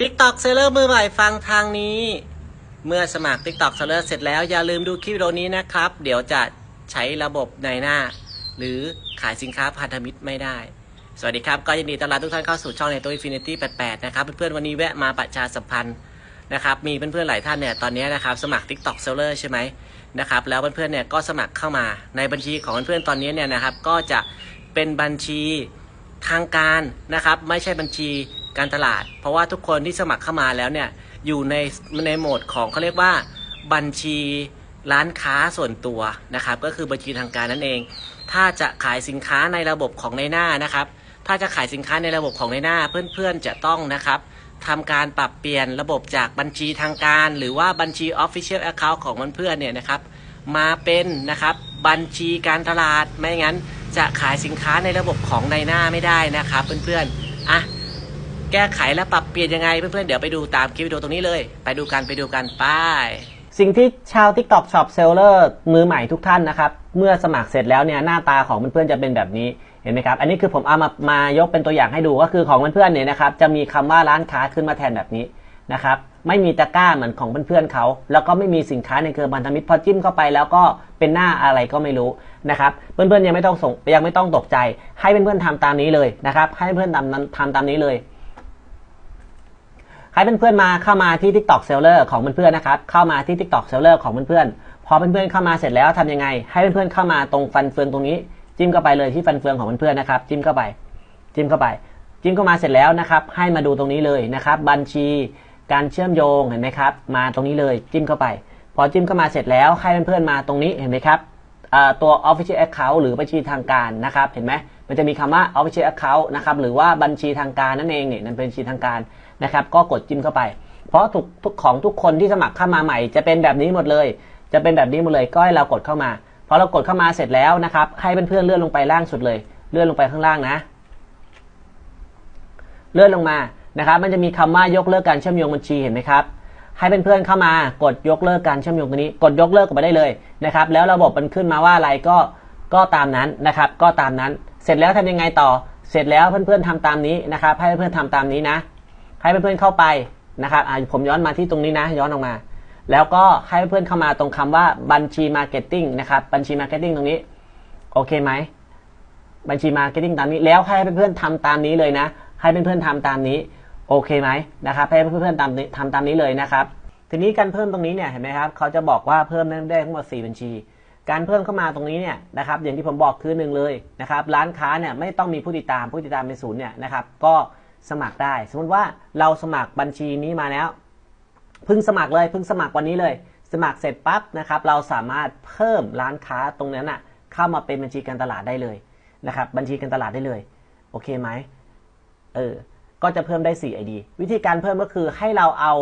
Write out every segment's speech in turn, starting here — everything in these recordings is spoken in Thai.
TikTok Seller มือใหม่ฟังทางนี้ เมื่อสมัคร TikTok Seller เสร็จแล้วอย่าลืมดูคลิปวิดีโอนี้นะครับ เดี๋ยวจะใช้ระบบในหน้า หรือขายสินค้าพันธมิตรไม่ได้ สวัสดีครับ ก็ยินดีต้อนรับทุกท่านเข้าสู่ช่องในตัว Infinity 88 นะครับ เพื่อนๆวันนี้แวะมาประชาสัมพันธ์นะครับ มีเพื่อนๆหลายท่านเนี่ยตอนนี้นะครับสมัคร TikTok Seller ใช่ไหมนะครับแล้วเพื่อนๆเนี่ยก็สมัครเข้ามาในบัญชีของเพื่อนๆตอนนี้เนี่ยนะครับก็จะเป็นบัญชีทางการนะครับ ไม่ใช่บัญชี การตลาด เพราะว่าทุกคนที่สมัครเข้ามาแล้วเนี่ยอยู่ในในโหมดของเขาเรียกว่าบัญชีร้านค้าส่วนตัวนะครับก็คือบัญชีทางการนั่นเอง ถ้าจะขายสินค้าในระบบของในหน้านะครับ ถ้าจะขายสินค้าในระบบของในหน้า เพื่อนๆจะต้องนะครับทำการปรับเปลี่ยนระบบจากบัญชีทางการ หรือว่าบัญชี Official Account ของเพื่อนๆเนี่ยนะครับมาเป็นนะครับบัญชีการตลาดไม่งั้นจะขายสินค้าในระบบของในหน้าไม่ได้นะครับ เพื่อนๆอะ แก้ไขและปรับเปลี่ยนยังไงเพื่อนๆเดี๋ยวไปดูตามคลิปวิดีโอตรงนี้เลย ไปดูกันไปดูกันไปสิ่งที่ชาว TikTok Shop Seller มือใหม่ทุกท่านนะครับ เมื่อสมัครเสร็จแล้วเนี่ยหน้าตาของเพื่อนๆจะเป็นแบบนี้เห็นไหมครับ อันนี้คือผมเอามามายกเป็นตัวอย่างให้ดูก็คือของเพื่อนๆเนี่ยนะครับจะมีคำว่าร้านค้าขึ้นมาแทนแบบนี้นะครับไม่มีตะกร้าเหมือนของเพื่อนๆเขา แล้วก็ไม่มีสินค้าในเครือพันธมิตรพอจิ้มเข้าไปแล้วก็เป็นหน้าอะไรก็ไม่รู้นะครับเพื่อนๆยังไม่ต้องส่งยังไม่ต้องตกใจ ให้เพื่อนๆทำตามนี้เลยนะครับให้เพื่อนๆทำทำตามนี้เลย ให้เพื่อนๆมาเข้ามาที่ TikTok Seller ของเพื่อนๆนะครับ เข้ามาที่ TikTok Seller ของเพื่อนๆ พอเพื่อนๆเข้ามาเสร็จแล้วทำยังไง ให้เพื่อนๆเข้ามาตรงฟันเฟืองตรงนี้ จิ้มเข้าไปเลยที่ฟันเฟืองของเพื่อนๆนะครับ จิ้มเข้าไป จิ้มเข้าไป จิ้มเข้ามาเสร็จแล้วนะครับ ให้มาดูตรงนี้เลยนะครับ บัญชี การเชื่อมโยงเห็นไหมครับ มาตรงนี้เลย จิ้มเข้าไป พอจิ้มเข้ามาเสร็จแล้วให้เพื่อนๆมาตรงนี้เห็นไหมครับตัว official account หรือบัญชีทางการนะครับ เห็นไหมมันจะมีคำว่า official account นะครับ หรือว่าบัญชีทางการนั่นเองเนี่ยนั่นเป็นบัญชีทางการ นะครับ ก็กดจิ้มเข้าไป เพราะทุกทุกของทุกคนที่สมัครเข้ามาใหม่ จะเป็นแบบนี้หมดเลย จะเป็นแบบนี้หมดเลย ก็ให้เรากดเข้ามาพอเรากดเข้ามาเสร็จแล้วนะครับ ให้เพื่อนๆเลื่อนลงไปล่างสุดเลย เลื่อนลงไปข้างล่างนะ เลื่อนลงมานะครับ มันจะมีคำว่ายกเลิกการเชื่อมโยงบัญชีเห็นไหมครับให้เพื่อนๆเข้ามากดยกเลิกการเชื่อมโยงตัวนี้ กดยกเลิกออกไปได้เลยนะครับ แล้วระบบมันขึ้นมาว่าอะไรก็ก็ตามนั้นนะครับ ก็ตามนั้น เสร็จแล้วทำยังไงต่อ เสร็จแล้วเพื่อนๆทำตามนี้นะครับ ให้เพื่อนๆทำตามนี้นะ ให้เพื่อนๆเข้าไปนะครับอ่าผมย้อนมาที่ตรงนี้นะย้อนออกมา แล้วก็ให้เพื่อนเข้ามาตรงคำว่าบัญชีมาร์เก็ตติ้งนะครับบัญชีมาร์เก็ตติ้งตรงนี้โอเคไหมบัญชีมาร์เก็ตติ้งตามนี้แล้วให้เพื่อนๆทำตามนี้เลยนะ ให้เพื่อนๆทำตามนี้โอเคไหมนะครับให้เพื่อนๆทำทำตามนี้เลยนะครับ ทีนี้การเพิ่มตรงนี้เนี่ยเห็นไหมครับเขาจะบอกว่าเพิ่มได้ทั้งหมด 4 บัญชี การเพิ่มเข้ามาตรงนี้เนี่ยนะครับอย่างที่ผมบอกคือหนึ่งเลยนะครับร้านค้าเนี่ยไม่ต้องมีผู้ติดตามผู้ติดตามเป็นศูนย์เนี่ยนะครับก็ สมัครได้ สมมติว่าเราสมัครบัญชีนี้มาแล้วเพิ่งสมัครเลยเพิ่งสมัครวันนี้เลย สมัครเสร็จปั๊บนะครับ เราสามารถเพิ่มร้านค้าตรงนั้นอะเข้ามาเป็นบัญชีการตลาดได้เลยนะครับ บัญชีการตลาดได้เลย โอเคไหมเออก็จะเพิ่มได้ 4 ID วิธีการเพิ่มก็คือให้เราเอา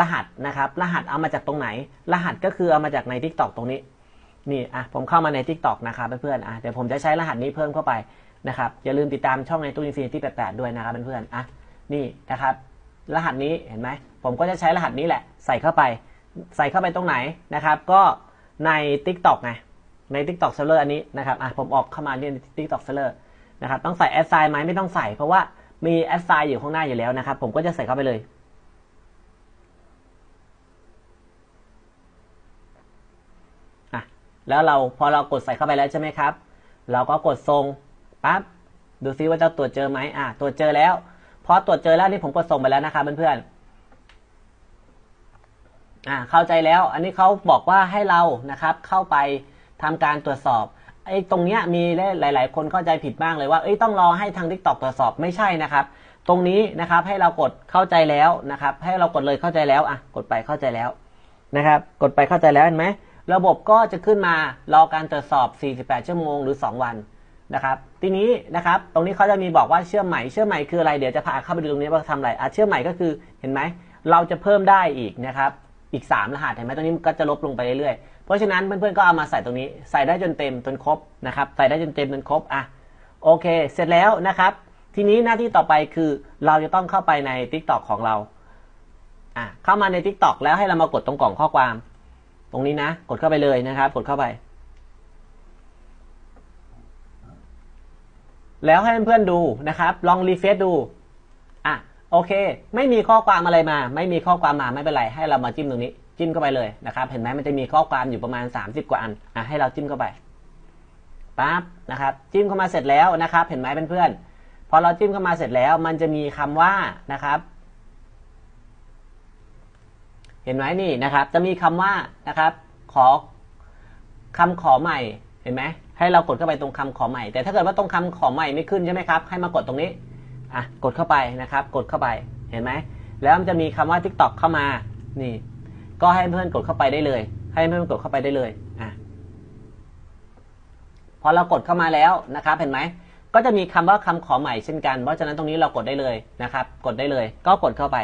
รหัสนะครับ รหัสเอามาจากตรงไหน รหัสก็คือเอามาจากใน Tik t o อกตรงนี้ นี่อะผมเข้ามาใน Tik t o อกนะครับเพื่อนๆอะเดี๋ยวผมจะใช้รหัสนี้เพิ่มเข้าไป นะครับอย่าลืมติดตามช่องในตู้ Infinity 88ด้วยนะครับเพื่อนๆอะนี่นะครับ รหัสนี้เห็นไหมผมก็จะใช้รหัสนี้แหละ ใส่เข้าไป ใส่เข้าไปตรงไหนนะครับ ก็ใน Tik t o อกไงใน Tik t o อก Seller อันนี้นะครับอะผมออกเข้ามาที่ Tik t o อก Seller นะครับต้องใส่แอดไซน์ไหมไม่ต้องใส่เพราะว่ามีแอดไซน์อยู่ข้างหน้าอยู่แล้วนะครับ ผมก็จะใส่เข้าไปเลยอะแล้วเราพอเรากดใส่เข้าไปแล้วใช่ไหมครับ เราก็กดส่ง ปั๊บดูซิว่าจะตรวจเจอไหมอะตรวจเจอแล้วพอตรวจเจอแล้วนี่ผมกดส่งไปแล้วนะครับเพื่อนๆอะเข้าใจแล้ว อันนี้เขาบอกว่าให้เรานะครับ เข้าไปทำการตรวจสอบไอ้ตรงเนี้ยมีหลาย ๆ คนเข้าใจผิดบ้างเลยว่าเอ้ยต้องรอให้ทาง Tik t o อกตรวจสอบไม่ใช่นะครับ ตรงนี้นะครับให้เรากดเข้าใจแล้วนะครับ ให้เรากดเลยเข้าใจแล้วอะกดไปเข้าใจแล้วนะครับ กดไปเข้าใจแล้วเห็นไหมระบบก็จะขึ้นมารอการตรวจสอบ 48 ชั่วโมงหรือ 2 วัน นะครับ ทีนี้นะครับ ตรงนี้เขาจะมีบอกว่าเชื่อมใหม่เชื่อมใหม่คืออะไร เดี๋ยวจะพาเข้าไปดูตรงนี้ว่าทำอะไรอะเชื่อมใหม่ก็คือ เห็นไหม เราจะเพิ่มได้อีกนะครับ อีก 3 รหัส เห็นไหมตรงนี้ก็จะลบลงไปเรื่อยๆ เพราะฉะนั้นเพื่อนๆ ก็เอามาใส่ตรงนี้ ใส่ได้จนเต็มจนครบนะครับ ใส่ได้จนเต็มจนครบ อะ โอเค เสร็จแล้วนะครับ ทีนี้หน้าที่ต่อไปคือเราจะต้องเข้าไปใน Tik t o อกของเรา อะ เข้ามาใน Tik t o อกแล้วให้เรามากดตรงกล่องข้อความ ตรงนี้นะ กดเข้าไปเลยนะครับ กดเข้าไป แล้วให้เพื่อนๆดูนะครับ ลองรีเฟซดูอะโอเค ไม่มีข้อความอะไรมา ไม่มีข้อความมาไม่เป็นไร ให้เรามาจิ้มตรงนี้ จิ้มเข้าไปเลยนะครับ เห็นไหมมันจะมีข้อความอยู่ประมาณ 30 กว่าอันอะให้เราจิ้มเข้าไปปั๊บนะครับ จิ้มเข้ามาเสร็จแล้วนะครับ เห็นไหมเพื่อนๆพอเราจิ้มเข้ามาเสร็จแล้ว มันจะมีคำว่านะครับ เห็นไหมนี่นะครับ จะมีคำว่านะครับ ขอคำขอใหม่เห็นไหม ให้เรากดเข้าไปตรงคำขอใหม่ แต่ถ้าเกิดว่าตรงคำขอใหม่ไม่ขึ้นใช่ไหมครับ ให้มากดตรงนี้อะกดเข้าไปนะครับ กดเข้าไปเห็นไหมแล้วมันจะมีคำว่า TikTok เข้ามานี่ ก็ให้เพื่อนกดเข้าไปได้เลย ให้เพื่อนกดเข้าไปได้เลยอะพอเรากดเข้ามาแล้วนะครับ เห็นไหมก็จะมีคำว่าคำขอใหม่เช่นกัน เพราะฉะนั้นตรงนี้เรากดได้เลยนะครับ กดได้เลย ก็กดเข้าไป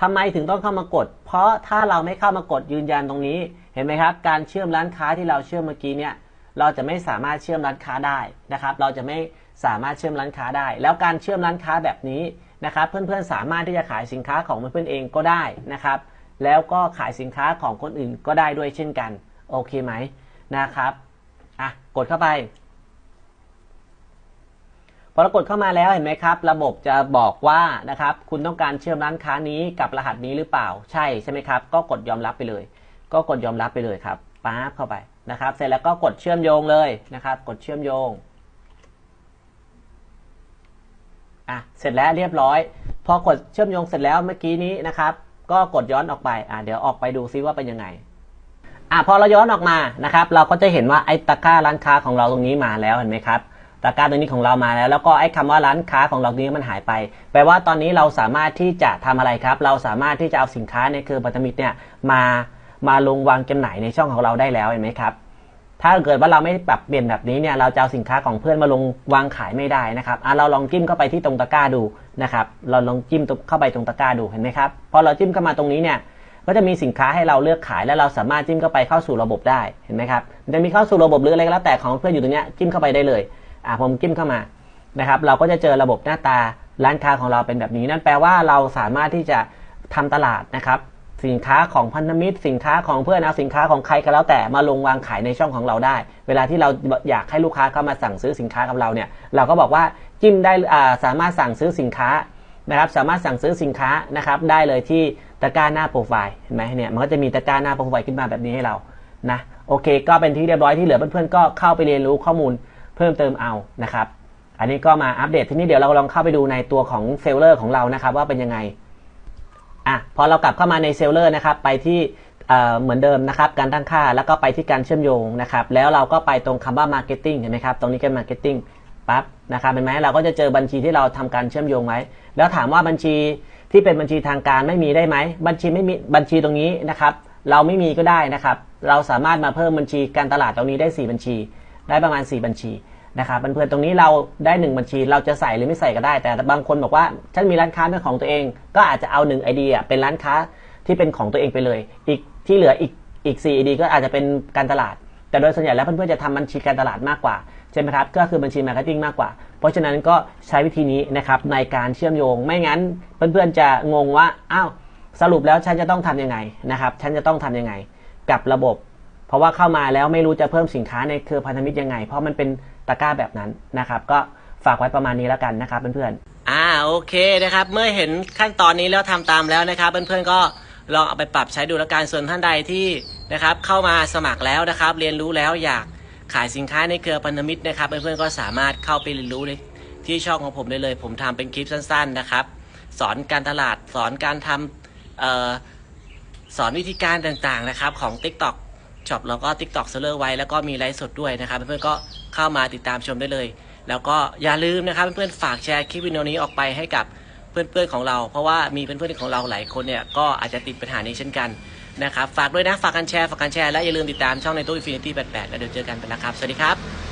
ทำไมถึงต้องเข้ามากด เพราะถ้าเราไม่เข้ามากดยืนยันตรงนี้ เห็นไหมครับ การเชื่อมร้านค้าที่เราเชื่อมเมื่อกี้เนี่ย เราจะไม่สามารถเชื่อมร้านค้าได้นะครับ เราจะไม่สามารถเชื่อมร้านค้าได้ แล้วการเชื่อมร้านค้าแบบนี้นะครับ เพื่อนๆสามารถที่จะขายสินค้าของเพื่อนๆเองก็ได้นะครับ แล้วก็ขายสินค้าของคนอื่นก็ได้ด้วยเช่นกัน โอเคไหมนะครับอะกดเข้าไปพอเรากดเข้ามาแล้วเห็นไหมครับ ระบบจะบอกว่านะครับคุณต้องการเชื่อมร้านค้านี้กับรหัสนี้หรือเปล่า ใช่ใช่ไหมครับ ก็กดยอมรับไปเลย ก็กดยอมรับไปเลยครับป๊าบเข้าไป นะครับ เสร็จแล้วก็กดเชื่อมโยงเลยนะครับ กดเชื่อมโยงอะเสร็จแล้วเรียบร้อย พอกดเชื่อมโยงเสร็จแล้วเมื่อกี้นี้นะครับ ก็กดย้อนออกไปอะเดี๋ยวออกไปดูซิว่าเป็นยังไงอะพอเราย้อนออกมานะครับ เราก็จะเห็นว่าไอ้ตะกร้าร้านค้าของเราตรงนี้มาแล้วเห็นไหมครับตะกร้าตรงนี้ของเรามาแล้ว แล้วก็ไอ้คำว่าร้านค้าของเราตรงนี้มันหายไป แปลว่าตอนนี้เราสามารถที่จะทำอะไรครับ เราสามารถที่จะเอาสินค้าในเครือพันธมิตรเนี่ยมา มาลงวางจำหน่ายในช่องของเราได้แล้วเห็นไหมครับ ถ้าเกิดว่าเราไม่ปรับเปลี่ยนแบบนี้เนี่ยเราจะเอาสินค้าของเพื่อนมาลงวางขายไม่ได้นะครับอะเราลองจิ้มเข้าไปที่ตรงตะกร้าดูนะครับ เราลองจิ้มเข้าไปตรงตะกร้าดูเห็นไหมครับพอเราจิ้มเข้ามาตรงนี้เนี่ยก็จะมีสินค้าให้เราเลือกขายและเราสามารถจิ้มเข้าไปเข้าสู่ระบบได้เห็นไหมครับมันจะมีเข้าสู่ระบบหรืออะไรก็แล้วแต่ของเพื่อนอยู่ตรงเนี้ยจิ้มเข้าไปได้เลยอ่าผมจิ้มเข้ามานะครับ เราก็จะเจอระบบหน้าตาร้านค้าของเราเป็นแบบนี้ นั่นแปลว่าเราสามารถที่จะทำตลาดนะครับ สินค้าของพันธมิตร สินค้าของเพื่อนเอาสินค้าของใครก็แล้วแต่มาลงวางขายในช่องของเราได้ เวลาที่เราอยากให้ลูกค้าเข้ามาสั่งซื้อสินค้ากับเราเนี่ยเราก็บอกว่าจิ้มได้สามารถสั่งซื้อสินค้านะครับสามารถสั่งซื้อสินค้านะครับได้เลยที่ตะกร้าหน้าโปรไฟล์เห็นไหมเนี่ยมันก็จะมีตะกร้าหน้าโปรไฟล์ขึ้นมาแบบนี้ให้เรานะโอเค ก็เป็นที่เรียบร้อยที่เหลือเพื่อนๆก็เข้าไปเรียนรู้ข้อมูลเพิ่มเติมเอานะครับอันนี้ก็มาอัปเดตทีนี้เดี๋ยวเราลองเข้าไปดูในตัวของเซลเลอร์ของเรานะครับว่าเป็นยังไง อะพอเรากลับเข้ามาในเซลเลอร์นะครับไปที่เหมือนเดิมนะครับการตั้งค่าแล้วก็ไปที่การเชื่อมโยงนะครับแล้วเราก็ไปตรงคำว่า Marketing เห็นไหมครับตรงนี้ก็ Marketing ปั๊บนะครับเห็นไหมเราก็จะเจอบัญชีที่เราทำการเชื่อมโยงไว้ แล้วถามว่าบัญชีที่เป็นบัญชีทางการไม่มีได้ไหมบัญชีไม่มีบัญชีตรงนี้นะครับเราไม่มีก็ได้นะครับ เราสามารถมาเพิ่มบัญชีการตลาดตรงนี้ได้ 4 บัญชี ได้ประมาณ 4 บัญชี นะครับเพื่อนๆตรงนี้เราได้ 1 บัญชีเราจะใส่หรือไม่ใส่ก็ได้ แต่บางคนบอกว่าฉันมีร้านค้าเป็นของตัวเอง ก็อาจจะเอา1 ID อะเป็นร้านค้าที่เป็นของตัวเองไปเลย อีกที่เหลืออีกอีก 4 ID ก็อาจจะเป็นการตลาด แต่โดยส่วนใหญ่แล้วเพื่อนๆจะทำบัญชีการตลาดมากกว่าใช่ไหมครับก็คือบัญชีมาร์เก็ตติ้งมากกว่า เพราะฉะนั้นก็ใช้วิธีนี้นะครับในการเชื่อมโยงไม่งั้น เพื่อนๆจะงงว่าอ้าวสรุปแล้วฉันจะต้องทำยังไงนะครับฉันจะต้องทำยังไงกับระบบ เพราะว่าเข้ามาแล้วไม่รู้จะเพิ่มสินค้าในเครือพันธมิตรยังไง เพราะมันเป็น ตะกร้าแบบนั้นนะครับ ก็ฝากไว้ประมาณนี้แล้วกันนะครับเพื่อนๆอ่าโอเคนะครับ เมื่อเห็นขั้นตอนนี้แล้วทำตามแล้วนะครับ เพื่อนๆก็ลองเอาไปปรับใช้ดูแล้วกันส่วนท่านใดที่นะครับเข้ามาสมัครแล้วนะครับ เรียนรู้แล้วอยากขายสินค้าในเครือพันธมิตรนะครับ เพื่อนๆก็สามารถเข้าไปเรียนรู้ในที่ช่องของผมได้เลย ผมทำเป็นคลิปสั้น ๆนะครับ สอนการตลาดสอนการทำสอนวิธีการต่างๆนะครับของ TikTok ช็อปแล้วก็ TikTok Seller ไว้แล้วก็มีไลฟ์สดด้วยนะครับ เพื่อนๆก็เข้ามาติดตามชมได้เลย แล้วก็อย่าลืมนะครับเพื่อนๆฝากแชร์คลิปวิดีโอนี้ออกไปให้กับเพื่อนๆของเรา เพราะว่ามีเพื่อนๆของเราหลายคนเนี่ยก็อาจจะติดปัญหานี้เช่นกันนะครับฝากด้วยนะฝากกันแชร์ฝากกันแชร์และอย่าลืมติดตามช่องในตู้ Infinity 88แล้วเดี๋ยวเจอกันไปนะครับ สวัสดีครับ